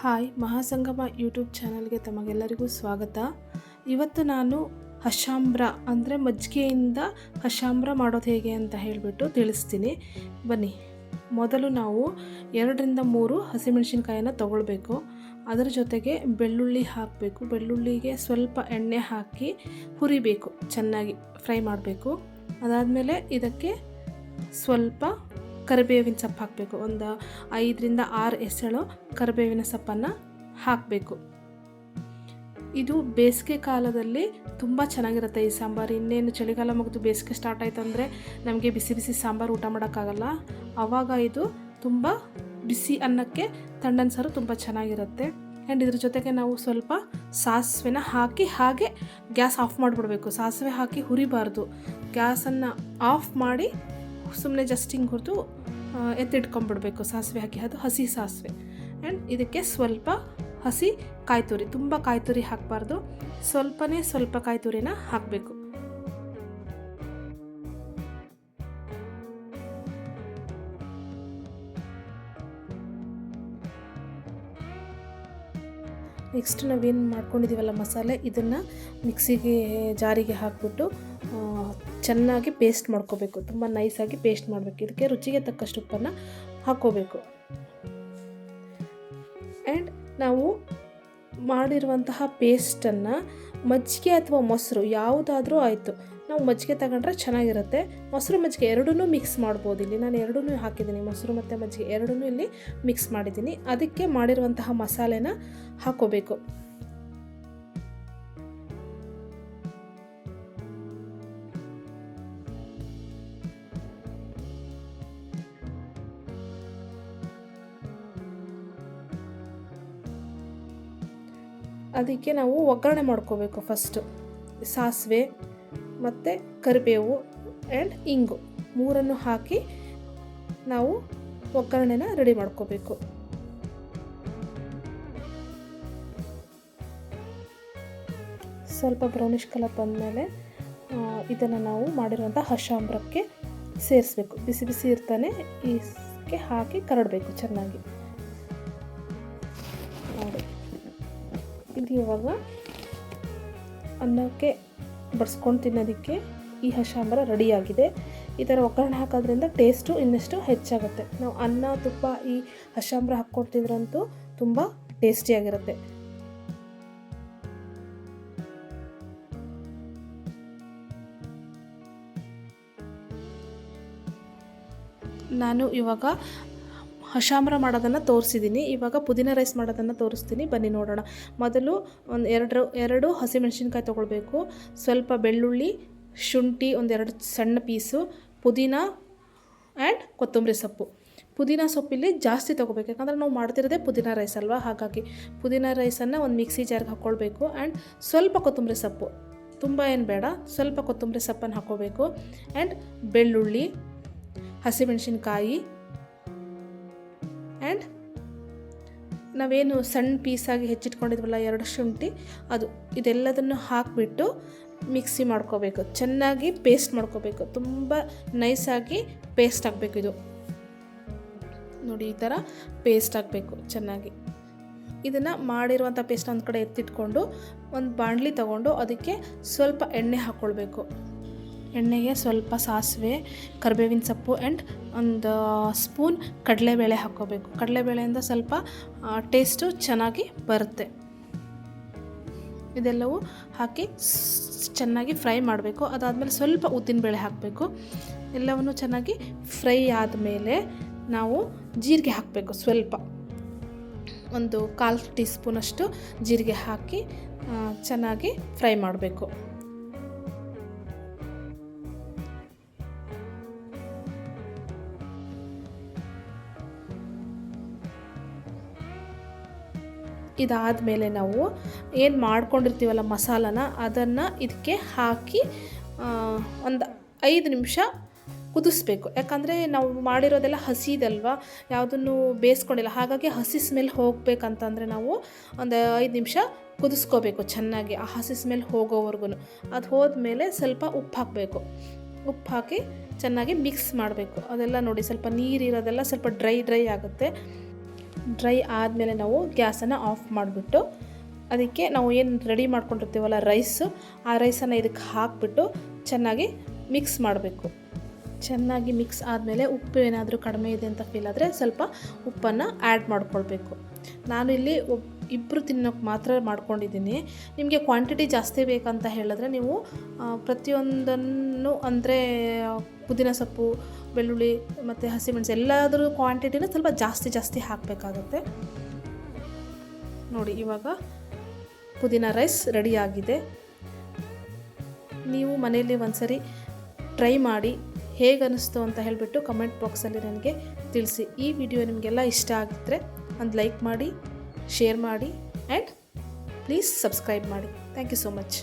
Hi, ಮಹಾಸಂಗಮ YouTube ಚಾನಲ್ಗೆ ತಮಗೆಲ್ಲರಿಗೂ ಸ್ವಾಗತ. ಇವತ್ತು ನಾನು ಹಶಾಂಬ್ರ ಅಂದರೆ ಮಜ್ಜಿಗೆಯಿಂದ ಹಶಾಂಬ್ರ ಮಾಡೋದು ಹೇಗೆ ಅಂತ ಹೇಳಿಬಿಟ್ಟು ತಿಳಿಸ್ತೀನಿ. ಬನ್ನಿ, ಮೊದಲು ನಾವು ಎರಡರಿಂದ ಮೂರು ಹಸಿಮೆಣಸಿನ್ಕಾಯನ್ನು ತೊಗೊಳ್ಬೇಕು. ಅದರ ಜೊತೆಗೆ ಬೆಳ್ಳುಳ್ಳಿ ಹಾಕಬೇಕು. ಬೆಳ್ಳುಳ್ಳಿಗೆ ಸ್ವಲ್ಪ ಎಣ್ಣೆ ಹಾಕಿ ಹುರಿಬೇಕು, ಚೆನ್ನಾಗಿ ಫ್ರೈ ಮಾಡಬೇಕು. ಅದಾದಮೇಲೆ ಇದಕ್ಕೆ ಸ್ವಲ್ಪ ಕರಿಬೇವಿನ ಸೊಪ್ಪು ಹಾಕಬೇಕು. ಒಂದು ಐದರಿಂದ ಆರು ಎಸಳು ಕರಿಬೇವಿನ ಸೊಪ್ಪನ್ನು ಹಾಕಬೇಕು. ಇದು ಬೇಸಿಗೆ ಕಾಲದಲ್ಲಿ ತುಂಬ ಚೆನ್ನಾಗಿರುತ್ತೆ ಈ ಸಾಂಬಾರು. ಇನ್ನೇನು ಚಳಿಗಾಲ ಮುಗಿದು ಬೇಸಿಗೆ ಸ್ಟಾರ್ಟ್ ಆಯಿತು ಅಂದರೆ ನಮಗೆ ಬಿಸಿ ಬಿಸಿ ಸಾಂಬಾರು ಊಟ ಮಾಡೋಕ್ಕಾಗಲ್ಲ. ಆವಾಗ ಇದು ತುಂಬ ಬಿಸಿ ಅನ್ನಕ್ಕೆ ತಣ್ಣನ ಸಾರು ತುಂಬ ಚೆನ್ನಾಗಿರುತ್ತೆ. ಆ್ಯಂಡ್ ಇದ್ರ ಜೊತೆಗೆ ನಾವು ಸ್ವಲ್ಪ ಸಾಸಿವೆನ ಹಾಕಿ ಹಾಗೆ ಗ್ಯಾಸ್ ಆಫ್ ಮಾಡಿಬಿಡ್ಬೇಕು. ಸಾಸಿವೆ ಹಾಕಿ ಹುರಿಬಾರ್ದು. ಗ್ಯಾಸನ್ನು ಆಫ್ ಮಾಡಿ ಸುಮ್ಮನೆ ಜಸ್ಟ್ ಹಿಂಗೆ ಹುರಿದು ಎತ್ತಿಟ್ಕೊಂಡ್ಬಿಡ್ಬೇಕು ಸಾಸಿವೆ ಹಾಕಿ. ಅದು ಹಸಿ ಸಾಸಿವೆ. ಆ್ಯಂಡ್ ಇದಕ್ಕೆ ಸ್ವಲ್ಪ ಹಸಿ ಕಾಯಿ ತುರಿ ತುಂಬ ಕಾಯಿ ತುರಿ ಹಾಕಬಾರ್ದು. ಸ್ವಲ್ಪನೇ ಸ್ವಲ್ಪ ಕಾಯಿ ತುರಿನ ಹಾಕಬೇಕು. ನೆಕ್ಸ್ಟ್ ನಾವೇನು ಮಾಡ್ಕೊಂಡಿದ್ದೀವಲ್ಲ ಮಸಾಲೆ, ಇದನ್ನು ಮಿಕ್ಸಿಗೆ, ಜಾರಿಗೆ ಹಾಕಿಬಿಟ್ಟು ಚೆನ್ನಾಗಿ ಪೇಸ್ಟ್ ಮಾಡ್ಕೋಬೇಕು. ತುಂಬ ನೈಸಾಗಿ ಪೇಸ್ಟ್ ಮಾಡಬೇಕು. ಇದಕ್ಕೆ ರುಚಿಗೆ ತಕ್ಕಷ್ಟು ಉಪ್ಪನ್ನು ಹಾಕ್ಕೋಬೇಕು. ಆ್ಯಂಡ್ ನಾವು ಮಾಡಿರುವಂತಹ ಪೇಸ್ಟನ್ನು ಮಜ್ಜಿಗೆ ಅಥವಾ ಮೊಸರು ಯಾವುದಾದ್ರೂ ಆಯಿತು. ನಾವು ಮಜ್ಜಿಗೆ ತಗೊಂಡ್ರೆ ಚೆನ್ನಾಗಿರುತ್ತೆ. ಮೊಸರು ಮಜ್ಜಿಗೆ ಎರಡನ್ನೂ ಮಿಕ್ಸ್ ಮಾಡ್ಬೋದು ಇಲ್ಲಿ. ನಾನು ಎರಡನ್ನೂ ಹಾಕಿದ್ದೀನಿ. ಮೊಸರು ಮತ್ತು ಮಜ್ಜಿಗೆ ಎರಡೂ ಇಲ್ಲಿ ಮಿಕ್ಸ್ ಮಾಡಿದ್ದೀನಿ. ಅದಕ್ಕೆ ಮಾಡಿರುವಂತಹ ಮಸಾಲೆನ ಹಾಕೋಬೇಕು. ಅದಕ್ಕೆ ನಾವು ಒಗ್ಗರಣೆ ಮಾಡ್ಕೋಬೇಕು ಫಸ್ಟು ಸಾಸಿವೆ ಮತ್ತು ಕರಿಬೇವು ಆ್ಯಂಡ್ ಇಂಗು. ಮೂರನ್ನು ಹಾಕಿ ನಾವು ಒಗ್ಗರಣೆನ ರೆಡಿ ಮಾಡ್ಕೋಬೇಕು. ಸ್ವಲ್ಪ ಬ್ರೌನಿಷ್ ಕಲರ್ ಬಂದಮೇಲೆ ಇದನ್ನು ನಾವು ಮಾಡಿರುವಂಥ ಹಶಾಂಬ್ರಕ್ಕೆ ಸೇರಿಸ್ಬೇಕು. ಬಿಸಿ ಬಿಸಿ ಇರ್ತಾನೆ ಇದಕ್ಕೆ ಹಾಕಿ ಕರಡಬೇಕು ಚೆನ್ನಾಗಿ. ನೋಡಿ. ಇದು ಇವಾಗ ಅನ್ನಕ್ಕೆ ಬಡಿಸ್ಕೊಂಡು ತಿನ್ನೋದಕ್ಕೆ ಈ ಹಶಾಂಬರ ರೆಡಿಯಾಗಿದೆ. ಈ ಥರ ಒಗ್ಗರಣೆ ಹಾಕೋದ್ರಿಂದ ಟೇಸ್ಟು ಇನ್ನಷ್ಟು ಹೆಚ್ಚಾಗುತ್ತೆ. ನಾವು ಅನ್ನ, ತುಪ್ಪ ಈ ಹಶಾಂಬ್ರ ಹಾಕ್ಕೊಂಡು ತಿಂದ್ರಂತೂ ತುಂಬ ಟೇಸ್ಟಿಯಾಗಿರುತ್ತೆ. ನಾನು ಇವಾಗ ಹಶಾಂಬ್ರ ಮಾಡೋದನ್ನು ತೋರಿಸಿದ್ದೀನಿ ಇವಾಗ ಪುದೀನ ರೈಸ್ ಮಾಡೋದನ್ನು ತೋರಿಸ್ತೀನಿ. ಬನ್ನಿ ನೋಡೋಣ. ಮೊದಲು ಒಂದು ಎರಡು ಎರಡು ಹಸಿಮೆಣಸಿನ್ಕಾಯಿ ತೊಗೊಳ್ಬೇಕು. ಸ್ವಲ್ಪ ಬೆಳ್ಳುಳ್ಳಿ, ಶುಂಠಿ ಒಂದೆರಡು ಸಣ್ಣ ಪೀಸು ಪುದೀನ ಆ್ಯಂಡ್ ಕೊತ್ತಂಬರಿ ಸೊಪ್ಪು. ಪುದೀನ ಸೊಪ್ಪಿಲ್ಲಿ ಜಾಸ್ತಿ ತೊಗೋಬೇಕು ಯಾಕಂದರೆ ನಾವು ಮಾಡ್ತಿರೋದೇ ಪುದೀನ ರೈಸ್ ಅಲ್ವಾ? ಹಾಗಾಗಿ ಪುದೀನ ರೈಸನ್ನು ಒಂದು ಮಿಕ್ಸಿ ಜಾರ್ಗೆ ಹಾಕ್ಕೊಳ್ಬೇಕು ಆ್ಯಂಡ್ ಸ್ವಲ್ಪ ಕೊತ್ತಂಬರಿ ಸೊಪ್ಪು. ತುಂಬ ಏನು ಬೇಡ, ಸ್ವಲ್ಪ ಕೊತ್ತಂಬರಿ ಸೊಪ್ಪನ್ನು ಹಾಕ್ಕೋಬೇಕು ಆ್ಯಂಡ್ ಬೆಳ್ಳುಳ್ಳಿ, ಹಸಿಮೆಣಸಿನ್ಕಾಯಿ ಆ್ಯಂಡ್ ನಾವೇನು ಸಣ್ಣ ಪೀಸಾಗಿ ಹೆಚ್ಚಿಟ್ಕೊಂಡಿದ್ವಲ್ಲ ಎರಡು ಶುಂಠಿ, ಅದು ಇದೆಲ್ಲದನ್ನು ಹಾಕಿಬಿಟ್ಟು ಮಿಕ್ಸಿ ಮಾಡ್ಕೋಬೇಕು. ಚೆನ್ನಾಗಿ ಪೇಸ್ಟ್ ಮಾಡ್ಕೋಬೇಕು. ತುಂಬ ನೈಸಾಗಿ ಪೇಸ್ಟ್ ಆಗಬೇಕು ಇದು. ನೋಡಿ, ಈ ಥರ ಪೇಸ್ಟ್ ಆಗಬೇಕು ಚೆನ್ನಾಗಿ. ಇದನ್ನು ಮಾಡಿರುವಂಥ ಪೇಸ್ಟ್ ಒಂದು ಕಡೆ ಎತ್ತಿಟ್ಕೊಂಡು, ಒಂದು ಬಾಣಲಿ ತಗೊಂಡು ಅದಕ್ಕೆ ಸ್ವಲ್ಪ ಎಣ್ಣೆ ಹಾಕ್ಕೊಳ್ಬೇಕು ಎಣ್ಣೆಗೆ ಸ್ವಲ್ಪ ಸಾಸಿವೆ, ಕರಿಬೇವಿನ ಸೊಪ್ಪು ಆ್ಯಂಡ್ ಒಂದು ಸ್ಪೂನ್ ಕಡಲೆಬೇಳೆ ಹಾಕ್ಕೋಬೇಕು. ಕಡಲೆಬೇಳೆಯಿಂದ ಸ್ವಲ್ಪ ಟೇಸ್ಟು ಚೆನ್ನಾಗಿ ಬರುತ್ತೆ. ಇದೆಲ್ಲವೂ ಹಾಕಿ ಚೆನ್ನಾಗಿ ಫ್ರೈ ಮಾಡಬೇಕು. ಅದಾದಮೇಲೆ ಸ್ವಲ್ಪ ಉದ್ದಿನಬೇಳೆ ಹಾಕಬೇಕು. ಎಲ್ಲವನ್ನು ಚೆನ್ನಾಗಿ ಫ್ರೈ ಆದಮೇಲೆ ನಾವು ಜೀರಿಗೆ ಹಾಕಬೇಕು ಸ್ವಲ್ಪ. ಒಂದು ಕಾಲು ಟೀ ಸ್ಪೂನಷ್ಟು ಜೀರಿಗೆ ಹಾಕಿ ಚೆನ್ನಾಗಿ ಫ್ರೈ ಮಾಡಬೇಕು. ಇದಾದಮೇಲೆ ನಾವು ಏನು ಮಾಡ್ಕೊಂಡಿರ್ತೀವಲ್ಲ ಮಸಾಲನ, ಅದನ್ನು ಇದಕ್ಕೆ ಹಾಕಿ ಒಂದು ಐದು ನಿಮಿಷ ಕುದಿಸ್ಬೇಕು. ಯಾಕಂದರೆ ನಾವು ಮಾಡಿರೋದೆಲ್ಲ ಹಸಿದಲ್ವ, ಯಾವುದನ್ನು ಬೇಯಿಸ್ಕೊಂಡಿಲ್ಲ. ಹಾಗಾಗಿ ಹಸಿ ಸ್ಮೆಲ್ ಹೋಗಬೇಕಂತಂದರೆ ನಾವು ಒಂದು ಐದು ನಿಮಿಷ ಕುದಿಸ್ಕೋಬೇಕು ಚೆನ್ನಾಗಿ, ಆ ಹಸಿ ಸ್ಮೆಲ್ ಹೋಗೋವರೆಗೂ ಅದು ಹೋದ್ಮೇಲೆ ಸ್ವಲ್ಪ ಉಪ್ಪು ಹಾಕಬೇಕು. ಉಪ್ಪು ಹಾಕಿ ಚೆನ್ನಾಗಿ ಮಿಕ್ಸ್ ಮಾಡಬೇಕು. ಅದೆಲ್ಲ ನೋಡಿ ಸ್ವಲ್ಪ ನೀರಿರೋದೆಲ್ಲ ಸ್ವಲ್ಪ ಡ್ರೈ ಡ್ರೈ ಆಗುತ್ತೆ. ಡ್ರೈ ಆದಮೇಲೆ ನಾವು ಗ್ಯಾಸನ್ನು ಆಫ್ ಮಾಡಿಬಿಟ್ಟು ಅದಕ್ಕೆ ನಾವು ಏನು ರೆಡಿ ಮಾಡ್ಕೊಂಡಿರ್ತೀವಲ್ಲ ರೈಸು ಆ ರೈಸನ್ನು ಇದಕ್ಕೆ ಹಾಕಿಬಿಟ್ಟು ಚೆನ್ನಾಗಿ ಮಿಕ್ಸ್ ಮಾಡಬೇಕು. ಚೆನ್ನಾಗಿ ಮಿಕ್ಸ್ ಆದಮೇಲೆ ಉಪ್ಪು ಏನಾದರೂ ಕಡಿಮೆ ಇದೆ ಅಂತ ಫೀಲ್ ಆದರೆ ಸ್ವಲ್ಪ ಉಪ್ಪನ್ನು ಆ್ಯಡ್ ಮಾಡ್ಕೊಳ್ಬೇಕು. ನಾನು ಇಲ್ಲಿ ಒಬ್ ಇಬ್ಬರು ತಿನ್ನೋಕ್ಕೆ ಮಾತ್ರ ಮಾಡ್ಕೊಂಡಿದ್ದೀನಿ. ನಿಮಗೆ ಕ್ವಾಂಟಿಟಿ ಜಾಸ್ತಿ ಬೇಕಂತ ಹೇಳಿದ್ರೆ ನೀವು ಪ್ರತಿಯೊಂದನ್ನು ಅಂದರೆ ಪುದೀನ ಸೊಪ್ಪು ಬೆಳ್ಳುಳ್ಳಿ ಮತ್ತು ಹಸಿಮೆಣಸು ಎಲ್ಲಾದರೂ ಕ್ವಾಂಟಿಟಿನ ಸ್ವಲ್ಪ ಜಾಸ್ತಿ ಜಾಸ್ತಿ ಹಾಕಬೇಕಾಗತ್ತೆ. ನೋಡಿ ಇವಾಗ ಪುದೀನ ರೈಸ್ ರೆಡಿಯಾಗಿದೆ ನೀವು ಮನೆಯಲ್ಲಿ ಒಂದ್ಸರಿ ಟ್ರೈ ಮಾಡಿ ಹೇಗೆ ಅನ್ನಿಸ್ತು ಅಂತ ಹೇಳಿಬಿಟ್ಟು ಕಮೆಂಟ್ ಬಾಕ್ಸಲ್ಲಿ ನನಗೆ ತಿಳಿಸಿ. ಈ ವಿಡಿಯೋ ನಿಮಗೆಲ್ಲ ಇಷ್ಟ ಆಗಿದ್ರೆ ಒಂದು ಲೈಕ್ ಮಾಡಿ ಶೇರ್ ಮಾಡಿ ಆ್ಯಂಡ್ ಪ್ಲೀಸ್ ಸಬ್ಸ್ಕ್ರೈಬ್ ಮಾಡಿ. Thank you so much